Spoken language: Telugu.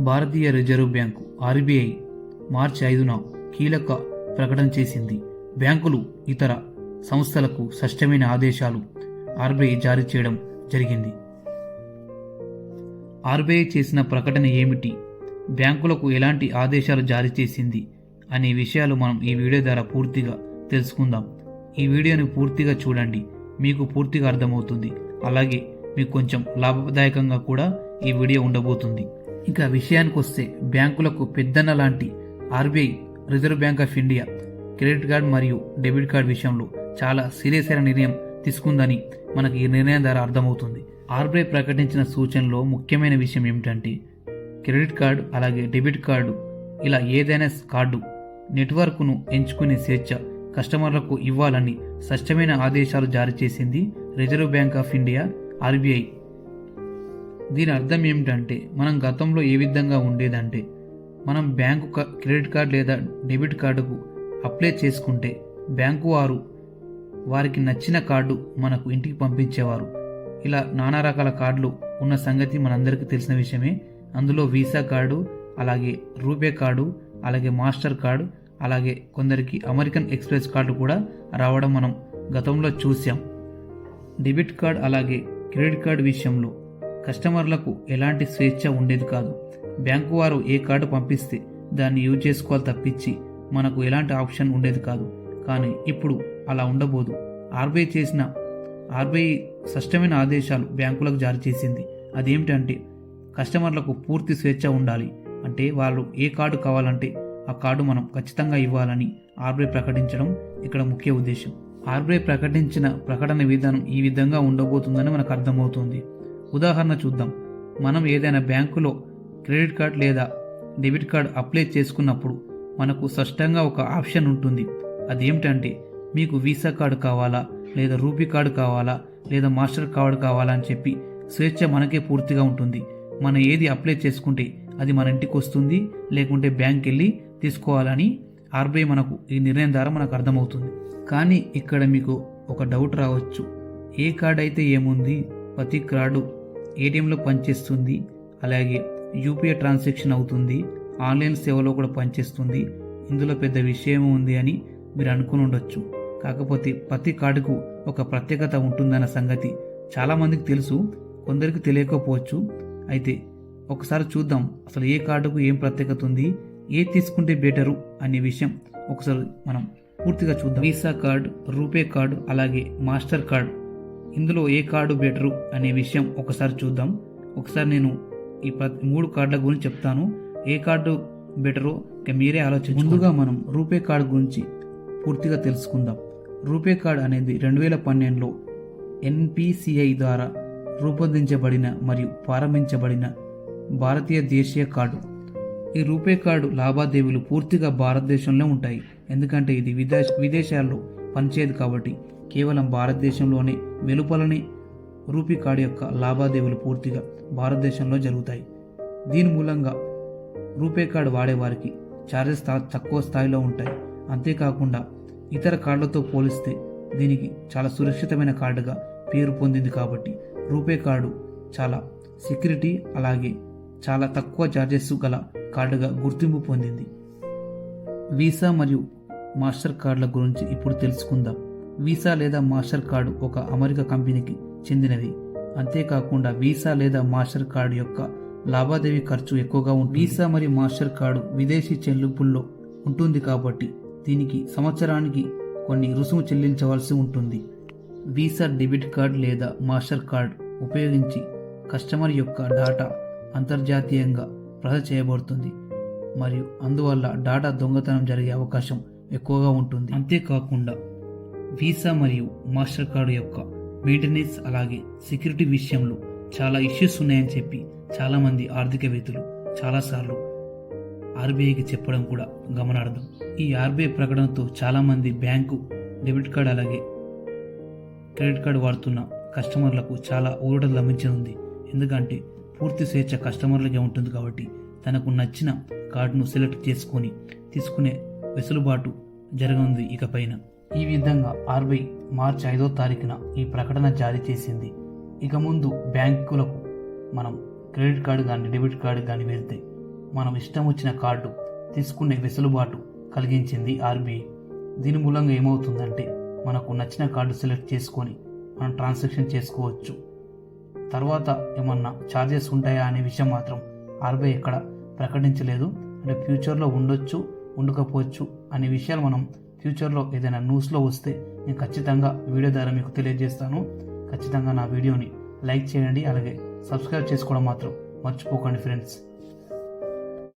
భారతీయ రిజర్వ్ బ్యాంకు ఆర్బీఐ మార్చి ఐదున కీలక ప్రకటన చేసింది. బ్యాంకులు ఇతర సంస్థలకు స్పష్టమైన ఆదేశాలు ఆర్బీఐ జారీ చేయడం జరిగింది. ఆర్బీఐ చేసిన ప్రకటన ఏమిటి? బ్యాంకులకు ఎలాంటి ఆదేశాలు జారీ చేసింది? అనే విషయాలు మనం ఈ వీడియో ద్వారా పూర్తిగా తెలుసుకుందాం. ఈ వీడియోని పూర్తిగా చూడండి. మీకు పూర్తిగా అర్థమవుతుంది. అలాగే మీకు కొంచెం లాభదాయకంగా కూడా ఈ వీడియో ఉండబోతుంది. ఇంకా విషయానికి వస్తే బ్యాంకులకు పెద్దన్న లాంటి RBI reserve bank of India credit card మరియు డెబిట్ కార్డ్ విషయంలో చాలా సీరియస్ అయిన నిర్ణయం తీసుకుందని మనకి ఈ నిర్ణయం ద్వారా అర్థమవుతుంది. ఆర్బీఐ ప్రకటించిన సూచనలో ముఖ్యమైన విషయం ఏమిటంటే క్రెడిట్ కార్డు అలాగే డెబిట్ కార్డు ఇలా ఏదైనా కార్డు నెట్వర్క్ను ఎంచుకునే స్వేచ్ఛ కస్టమర్లకు ఇవ్వాలని స్పష్టమైన ఆదేశాలు జారీ చేసింది reserve bank of India RBI దీని అర్థం ఏమిటంటే మనం గతంలో ఏ విధంగా ఉండేదంటే మనం బ్యాంకు క్రెడిట్ కార్డు లేదా డెబిట్ కార్డుకు అప్లై చేసుకుంటే బ్యాంకు వారు వారికి నచ్చిన కార్డు మనకు ఇంటికి పంపించేవారు. ఇలా నానా రకాల కార్డులు ఉన్న సంగతి మనందరికీ తెలిసిన విషయమే. అందులో వీసా కార్డు అలాగే రూపే కార్డు అలాగే మాస్టర్ కార్డు అలాగే కొందరికి అమెరికన్ ఎక్స్ప్రెస్ కార్డు కూడా రావడం మనం గతంలో చూసాం డెబిట్ కార్డ్ అలాగే క్రెడిట్ కార్డు విషయంలో కస్టమర్లకు ఎలాంటి స్వేచ్ఛ ఉండేది కాదు. బ్యాంకు వారు ఏ కార్డు పంపిస్తే దాన్ని యూజ్ చేసుకోవాలి తప్పించి మనకు ఎలాంటి ఆప్షన్ ఉండేది కాదు. కానీ ఇప్పుడు అలా ఉండబోదు. ఆర్బీఐ చేసిన ఆర్బీఐ స్పష్టమైన ఆదేశాలు బ్యాంకులకు జారీ చేసింది. అదేమిటంటే కస్టమర్లకు పూర్తి స్వేచ్ఛ ఉండాలి. అంటే వాళ్ళు ఏ కార్డు కావాలంటే ఆ కార్డు మనం ఖచ్చితంగా ఇవ్వాలని ఆర్బీఐ ప్రకటించడం ఇక్కడ ముఖ్య ఉద్దేశం. ఆర్బీఐ ప్రకటించిన ప్రకటన విధానం ఈ విధంగా ఉండబోతుందని మనకు అర్థమవుతుంది. ఉదాహరణ చూద్దాం. మనం ఏదైనా బ్యాంకులో క్రెడిట్ కార్డ్ లేదా డెబిట్ కార్డ్ అప్లై చేసుకున్నప్పుడు మనకు స్పష్టంగా ఒక ఆప్షన్ ఉంటుంది. అదేమిటంటే మీకు వీసా కార్డు కావాలా? లేదా రూపీ కార్డు కావాలా? లేదా మాస్టర్ కార్డు కావాలా అని చెప్పి స్వేచ్ఛ మనకే పూర్తిగా ఉంటుంది. మనం ఏది అప్లై చేసుకుంటే అది మన ఇంటికి వస్తుంది లేకుంటే బ్యాంక్ వెళ్ళి తీసుకోవాలని ఆర్బీఐ మనకు ఈ నిర్ణయం ద్వారా మనకు అర్థమవుతుంది. కానీ ఇక్కడ మీకు ఒక డౌట్ రావచ్చు. ఏ కార్డు అయితే ఏముంది? ప్రతి కార్డు ఏటీఎంలో పనిచేస్తుంది. అలాగే యూపీఐ ట్రాన్సాక్షన్ అవుతుంది. ఆన్లైన్ సేవలో కూడా పనిచేస్తుంది. ఇందులో పెద్ద విషయం ఉంది అని మీరు అనుకుని ఉండొచ్చు. కాకపోతే ప్రతి కార్డుకు ఒక ప్రత్యేకత ఉంటుందన్న సంగతి చాలామందికి తెలుసు కొందరికి తెలియకపోవచ్చు. అయితే ఒకసారి చూద్దాం అసలు ఏ కార్డుకు ఏం ప్రత్యేకత ఉంది ఏ తీసుకుంటే బెటరు అనే విషయం ఒకసారి మనం పూర్తిగా చూద్దాం. వీసా కార్డు రూపే కార్డు అలాగే మాస్టర్ కార్డు ఇందులో ఏ కార్డు బెటరు అనే విషయం ఒకసారి చూద్దాం. ఒకసారి నేను ఈ మూడు కార్డుల గురించి చెప్తాను. ఏ కార్డు బెటరో ఇక మీరే ఆలోచించు ముందుగా మనం రూపే కార్డు గురించి పూర్తిగా తెలుసుకుందాం. రూపే కార్డ్ అనేది రెండు వేల పన్నెండులో ఎన్పిసిఐ ద్వారా రూపొందించబడిన మరియు ప్రారంభించబడిన భారతీయ దేశీయ కార్డు. ఈ రూపే కార్డు లావాదేవీలు పూర్తిగా భారతదేశంలో ఉంటాయి. ఎందుకంటే ఇది విదేశ విదేశాల్లో పనిచేయదు కాబట్టి కేవలం భారతదేశంలోనే వెలుపలని రూపీ కార్డు యొక్క లావాదేవీలు పూర్తిగా భారతదేశంలో జరుగుతాయి. దీని మూలంగా రూపే కార్డు వాడేవారికి ఛార్జెస్ తక్కువ స్థాయిలో ఉంటాయి. అంతేకాకుండా ఇతర కార్డులతో పోలిస్తే దీనికి చాలా సురక్షితమైన కార్డుగా పేరు పొందింది కాబట్టి రూపే కార్డు చాలా సెక్యూరిటీ అలాగే చాలా తక్కువ ఛార్జెస్ గల కార్డుగా గుర్తింపు పొందింది. వీసా మరియు మాస్టర్ కార్డుల గురించి ఇప్పుడు తెలుసుకుందాం. వీసా లేదా మాస్టర్ కార్డు ఒక అమెరికా కంపెనీకి చెందినవి అంతేకాకుండా వీసా లేదా మాస్టర్ కార్డు యొక్క లావాదేవీ ఖర్చు ఎక్కువగా ఉంటుంది. వీసా మరియు మాస్టర్ కార్డు విదేశీ చెల్లింపుల్లో ఉంటుంది కాబట్టి దీనికి సంవత్సరానికి కొన్ని రుసుము చెల్లించవలసి ఉంటుంది. వీసా డెబిట్ కార్డ్ లేదా మాస్టర్ కార్డ్ ఉపయోగించి కస్టమర్ యొక్క డాటా అంతర్జాతీయంగా ప్రసార చేయబడుతుంది మరియు అందువల్ల డాటా దొంగతనం జరిగే అవకాశం ఎక్కువగా ఉంటుంది. అంతేకాకుండా వీసా మరియు మాస్టర్ కార్డు యొక్క మెయింటెనెన్స్ అలాగే సెక్యూరిటీ విషయంలో చాలా ఇష్యూస్ ఉన్నాయని చెప్పి చాలామంది ఆర్థికవేత్తలు చాలాసార్లు ఆర్బీఐకి చెప్పడం కూడా గమనార్థం ఈ ఆర్బీఐ ప్రకటనతో చాలామంది బ్యాంకు డెబిట్ కార్డు అలాగే క్రెడిట్ కార్డు వాడుతున్న కస్టమర్లకు చాలా ఊరట లభించనుంది. ఎందుకంటే పూర్తి స్వేచ్ఛ కస్టమర్లకే ఉంటుంది కాబట్టి తనకు నచ్చిన కార్డును సెలెక్ట్ చేసుకొని తీసుకునే వెసులుబాటు జరగనుంది ఇకపైన. ఈ విధంగా ఆర్బీఐ మార్చి ఐదో తారీఖున ఈ ప్రకటన జారీ చేసింది. ఇక ముందు బ్యాంకులకు మనం క్రెడిట్ కార్డు కానీ డెబిట్ కార్డు కానీ వెళ్తే మనం ఇష్టం వచ్చిన కార్డు తీసుకునే వెసులుబాటు కలిగించింది ఆర్బీఐ. దీని మూలంగా ఏమవుతుందంటే మనకు నచ్చిన కార్డు సెలెక్ట్ చేసుకొని మనం ట్రాన్సాక్షన్ చేసుకోవచ్చు. తర్వాత ఏమన్నా ఛార్జెస్ ఉంటాయా అనే విషయం మాత్రం ఆర్బీఐ ఎక్కడ ప్రకటించలేదు. అంటే ఫ్యూచర్లో ఉండొచ్చు ఉండకపోవచ్చు అనే విషయాలు మనం ఫ్యూచర్లో ఏదైనా న్యూస్లో వస్తే నేను ఖచ్చితంగా వీడియో ద్వారా మీకు తెలియజేస్తాను. ఖచ్చితంగా నా వీడియోని లైక్ చేయండి అలాగే సబ్స్క్రైబ్ చేసుకోవడం మాత్రం మర్చిపోకండి ఫ్రెండ్స్.